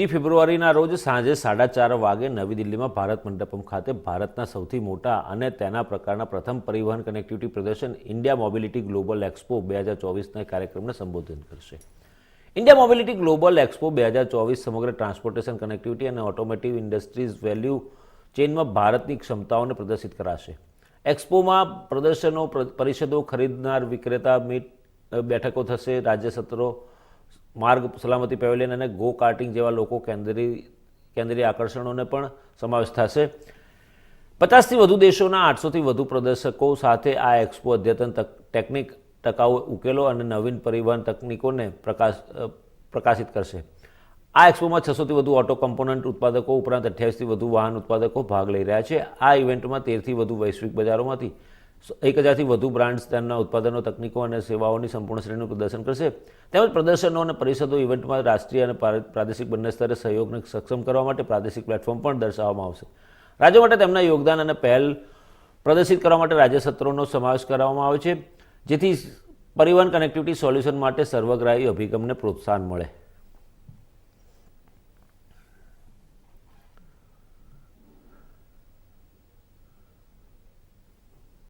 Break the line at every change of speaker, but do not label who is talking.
બીજી ફેબ્રુઆરીના રોજ સાંજે સાડા ચાર વાગે નવી દિલ્હીમાં ભારત મંડપમ ખાતે ભારતના સૌથી મોટા અને તેના પ્રકારના પ્રથમ પરિવહન કનેક્ટિવિટી પ્રદર્શન ઇન્ડિયા મોબિલિટી ગ્લોબલ એક્સપો બે હજાર ચોવીસના કાર્યક્રમને સંબોધન કરશે. ઇન્ડિયા મોબિલિટી ગ્લોબલ એક્સપો બે હજાર ચોવીસ સમગ્ર ટ્રાન્સપોર્ટેશન કનેક્ટિવિટી અને ઓટોમેટિવ ઇન્ડસ્ટ્રીઝ વેલ્યુ ચેઇનમાં ભારતની ક્ષમતાઓને પ્રદર્શિત કરાશે. એક્સપોમાં પ્રદર્શનો પરિષદો, ખરીદનાર વિક્રેતા મીટ બેઠકો થશે, રાજ્ય સત્રો માર્ગ સલામતી પેવેલિયન અને ગો કાર્ટિંગ જેવા લોકો કેન્દ્રીય કેન્દ્રીય આકર્ષણોને પણ સમાવેશ થશે. પચાસથી વધુ દેશોના આઠસોથી વધુ પ્રદર્શકો સાથે આ એક્સપો અદ્યતન ટેકનિક ટકાઉ ઉકેલો અને નવીન પરિવહન તકનીકોને પ્રકાશ પ્રકાશિત કરશે. આ એક્સપોમાં છસોથી વધુ ઓટો કમ્પોનન્ટ ઉત્પાદકો ઉપરાંત અઠ્યાવીસથી વધુ વાહન ઉત્પાદકો ભાગ લઈ રહ્યા છે. આ ઇવેન્ટમાં તેરથી વધુ વૈશ્વિક બજારોમાંથી એક હજારથી વધુ બ્રાન્ડ્સ તેમના ઉત્પાદનો, તકનીકો અને સેવાઓની સંપૂર્ણ શ્રેણીનું પ્રદર્શન કરશે. તેમજ પ્રદર્શનો અને પરિષદો ઇવેન્ટમાં રાષ્ટ્રીય અને પ્રાદેશિક બંને સ્તરે સહયોગને સક્ષમ કરવા માટે પ્રાદેશિક પ્લેટફોર્મ પણ દર્શાવવામાં આવશે. રાજ્યો માટે તેમના યોગદાન અને પહેલ પ્રદર્શિત કરવા માટે રાજ્ય સત્રોનો સમાવેશ કરવામાં આવે છે, જેથી પરિવહન કનેક્ટિવિટી સોલ્યુશન માટે સર્વગ્રાહી અભિગમને પ્રોત્સાહન મળે.